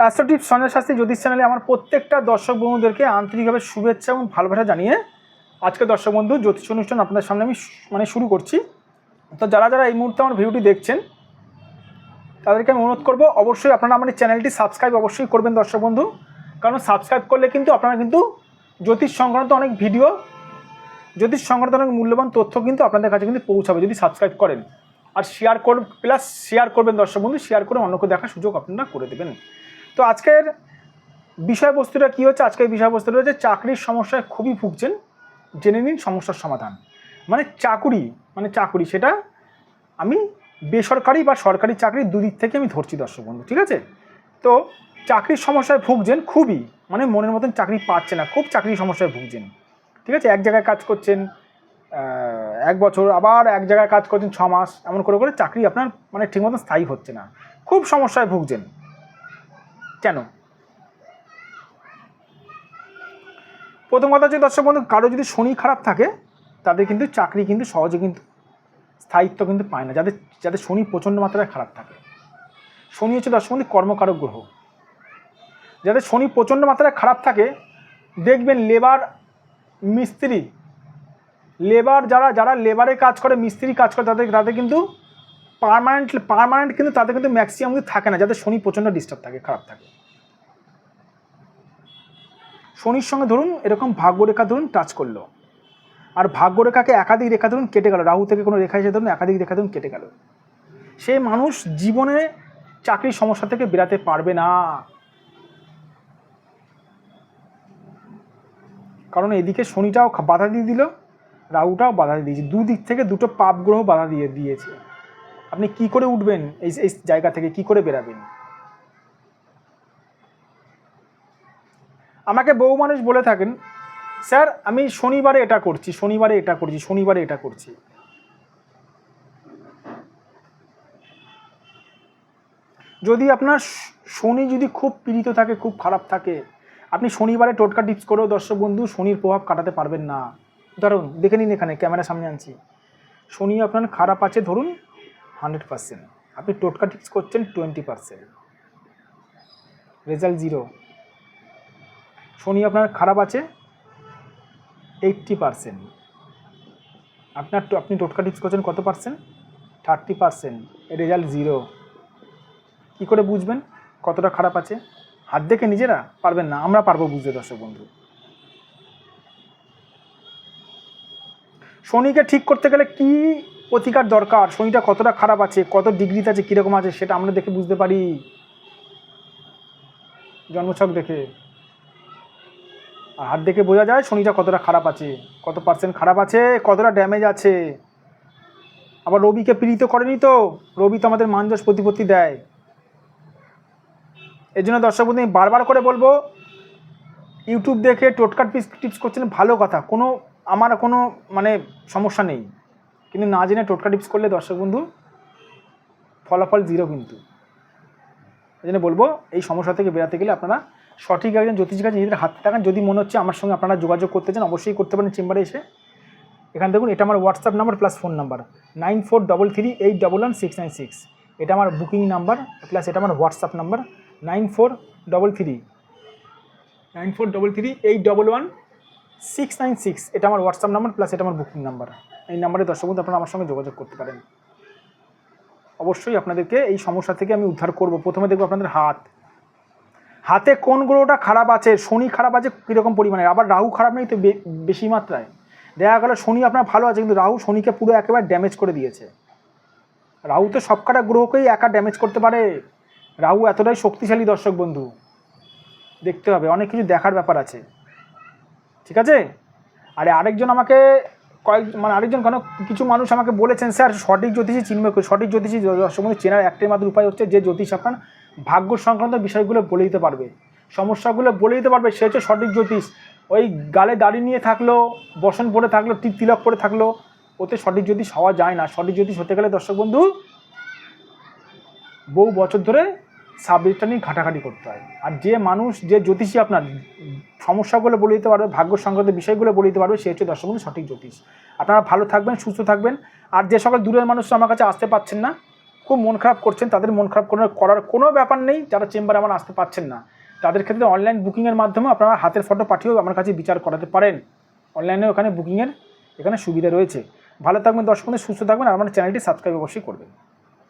অ্যাস্ট্রোটিপ সঞ্জয় শাস্ত্রী জ্যোতিষ চ্যানেলে আমার প্রত্যেকটা দর্শক বন্ধুদেরকে আন্তরিকভাবে শুভেচ্ছা এবং ভালোবাসা জানিয়ে আজকে দর্শক বন্ধু জ্যোতিষ অনুষ্ঠান আপনাদের সামনে আমি মানে শুরু করছি। তো যারা যারা এই মুহূর্তে আমার ভিডিওটি দেখছেন, তাদেরকে আমি অনুরোধ করব, অবশ্যই আপনারা আমার চ্যানেলটি সাবস্ক্রাইব অবশ্যই করবেন দর্শক বন্ধু। কারণ সাবস্ক্রাইব করলে কিন্তু আপনারা কিন্তু জ্যোতিষ সংক্রান্ত অনেক ভিডিও, জ্যোতিষ সংক্রান্ত অনেক মূল্যবান তথ্য কিন্তু আপনাদের কাছে কিন্তু পৌঁছাবে যদি সাবস্ক্রাইব করেন। আর শেয়ার কর প্লাস শেয়ার করবেন দর্শক বন্ধু শেয়ার করে অন্যকে দেখার সুযোগ আপনারা করে দেবেন। তো আজকের বিষয়বস্তুটা কী হচ্ছে? আজকের বিষয়বস্তুটা হচ্ছে চাকরির সমস্যায় খুবই ভুগছেন। জেনে নিন সমস্যার সমাধান। মানে চাকুরি মানে চাকুরি সেটা আমি বেসরকারি বা সরকারি চাকরি দুদিক থেকে আমি ধরছি দর্শক বন্ধু, ঠিক আছে? তো চাকরির সমস্যায় ভুগছেন খুবই মানে মনের মতন চাকরি পাচ্ছে না, খুব চাকরির সমস্যায় ভুগছেন। ঠিক আছে? এক জায়গায় কাজ করছেন এক বছর, আবার এক জায়গায় কাজ করছেন ছ মাস, এমন করে করে চাকরি আপনার মানে ঠিক মতন স্থায়ী হচ্ছে না। খুব সমস্যায় ভুগছেন। কেন? প্রথম কথা হচ্ছে, দর্শক বন্ধু, কারও যদি শনি খারাপ থাকে, তাদের কিন্তু চাকরি কিন্তু সহজে কিন্তু স্থায়িত্ব কিন্তু পায় না। যাদের যাদের শনি প্রচণ্ড মাত্রায় খারাপ থাকে। শনি হচ্ছে, দর্শক বন্ধু, কর্মকারক গ্রহ। যাদের শনি প্রচণ্ড মাত্রায় খারাপ থাকে, দেখবেন লেবার মিস্ত্রি, লেবার যারা যারা লেবারে কাজ করে, মিস্ত্রি কাজ করে, তাদের তাদের কিন্তু পারমানেন্ট পারমানেন্ট কিন্তু তাদের কিন্তু ম্যাক্সিমাম কিন্তু থাকে না যাদের শনি প্রচণ্ড ডিস্টার্ব থাকে, খারাপ থাকে। শনির সঙ্গে ধরুন এরকম ভাগ্যরেখা ধরুন টাচ করল। আর ভাগ্যরেখাকে একাধিক রেখা ধরুন কেটে গেল, রাহু থেকে কোনো রেখা এসে ধরুন একাধিক রেখা ধরুন কেটে গেল। সেই মানুষ জীবনে চাকরির সমস্যা থেকে বেরাতে পারবে না। কারণ এদিকে শনিটাও বাধা দিয়ে দিল, রাহুটাও বাধা দিয়ে দিয়েছে। দুদিক থেকে দুটো পাপ গ্রহ বাধা দিয়ে দিয়েছে। আপনি কি করে উঠবেন এই এই জায়গা থেকে? কি করে বেরাবেন? আমাকে বহু মানুষ বলে থাকেন, স্যার, আমি শনিবারে এটা করছি, শনিবারে এটা করছি, শনিবারে এটা করছি। যদি আপনার শনি যদি খুব পীড়িত থাকে, খুব খারাপ থাকে, আপনি শনিবারে টোটকা টিপস করেও দর্শক বন্ধু, শনির প্রভাব কাটাতে পারবেন না। ধরুন দেখে নিন এখানে, ক্যামেরার সামনে আনছি। শনি আপনার খারাপ আছে, ধরুন হান্ড্রেড পার্সেন্ট। আপনি টোটকা টিপস করছেন টোয়েন্টি পার্সেন্ট। Result zero. শনি আপনার খারাপ আছে এইট্টি পার্সেন্ট। আপনার আপনি টোটকা টিপস করছেন কত percent? Thirty percent. Result zero. কী করে বুঝবেন কতটা খারাপ আছে? হাত দেখে নিজেরা পারবেন না, আমরা পারব বুঝতে দর্শক বন্ধু। শনিকে ঠিক করতে গেলে কি প্রতিকার দরকার শনিটা কতটা খারাপ আছে, কত ডিগ্রিতে আছে, কীরকম আছে, সেটা আমরা দেখে বুঝতে পারি। জন্মছক দেখে। আর হাত দেখে বোঝা যায় শনিটা কতটা খারাপ আছে, কত পার্সেন্ট খারাপ আছে, কতটা ড্যামেজ আছে। আবার রবিকে পীড়িত করেনি তো, রবি তো আমাদের মানজস প্রতিপত্তি দেয়। এর জন্য দর্শক বন্ধু, আমি বারবার করে বলব, ইউটিউব দেখে টোটকার টিপস করছেন, ভালো কথা। কোনো, আমার কোনো মানে সমস্যা নেই। কিন্তু না জেনে টোটকা টিপস করলে দর্শক বন্ধু, ফলাফল জিরো কিন্তু। এই জন্য বলব, এই সমস্যা থেকে বেরাতে গেলে আপনারা সঠিক একজন জ্যোতিষীর কাছে নিজেদের হাতে থাকান যদি মনে হচ্ছে আমার সঙ্গে আপনারা যোগাযোগ করতে চান, অবশ্যই করতে পারেন চেম্বারে এসে। এখানে দেখুন, এটা আমার WhatsApp number plus phone number nine four double three eight double one six nine six এটা আমার বুকিং নাম্বার প্লাস এটা আমার WhatsApp number nine four double three nine four double three eight double one six nine six, এটা আমার WhatsApp number plus এটা আমার booking number এই নাম্বারে দর্শক বন্ধু, আপনারা আমার সঙ্গে যোগাযোগ করতে পারেন। অবশ্যই আপনাদেরকে এই সমস্যা থেকে আমি উদ্ধার করব। প্রথমে দেখব আপনাদের হাত। হাতে কোন গ্রহটা খারাপ আছে? শনি খারাপ আছে কীরকম পরিমাণে আবার রাহু খারাপ নেই তো বেশি মাত্রায়? দেখা গেল শনি আপনার ভালো আছে, কিন্তু রাহু শনিকে পুরো একেবারে ড্যামেজ করে দিয়েছে। রাহু তো সবকটা গ্রহকেই একা ড্যামেজ করতে পারে। রাহু এতটাই শক্তিশালী দর্শক বন্ধু। দেখতে হবে, অনেক কিছু দেখার ব্যাপার আছে। ঠিক আছে? আরে আরেকজন আমাকে কয়েক মানে আরেকজন কেন, কিছু মানুষ আমাকে বলেছেন, স্যার, সঠিক জ্যোতিষী চিনবে সঠিক জ্যোতিষী দর্শক বন্ধু চেনার একটাই মাত্র উপায় হচ্ছে যে জ্যোতিষ আপনার ভাগ্য সংক্রান্ত বিষয়গুলো বলে দিতে পারবে। সমস্যাগুলো বলে দিতে পারবে, সে হচ্ছে সঠিক জ্যোতিষ। ওই গালে দাড়ি নিয়ে থাকল, বসন পরে থাকল তিলক পরে থাকল, ওতে সঠিক জ্যোতিষ হওয়া যায় না। সঠিক জ্যোতিষ হতে গেলে দর্শক বন্ধু, বহু বছর ধরে সাবজেক্টটা নিয়ে ঘাটাঘাটি করতে হয়। আর যে মানুষ, যে জ্যোতিষী আপনার সমস্যাগুলো বলে দিতে পারবে ভাগ্য সংক্রান্ত বিষয়গুলো বলে দিতে পারবে, সে হচ্ছে দর্শক সঠিক জ্যোতিষ। আপনারা ভালো থাকবেন, সুস্থ থাকবেন। আর যে সকল দূরের মানুষ আমার কাছে আসতে পাচ্ছেন না, খুব মন খারাপ করছেন, তাদের মন খারাপ করার করার কোনো ব্যাপার নেই, যারা চেম্বারে আমার আসতে পারছেন না। তাদের ক্ষেত্রে অনলাইন বুকিংয়ের মাধ্যমে আপনারা হাতের ফটো পাঠিয়েও আমার কাছে বিচার করাতে পারেন। অনলাইনে ওখানে বুকিংয়ের এখানে সুবিধা রয়েছে। ভালো থাকবেন দর্শক সুস্থ থাকবেন, আর আমার চ্যানেলটি সাবস্ক্রাইব অবশ্যই করবেন।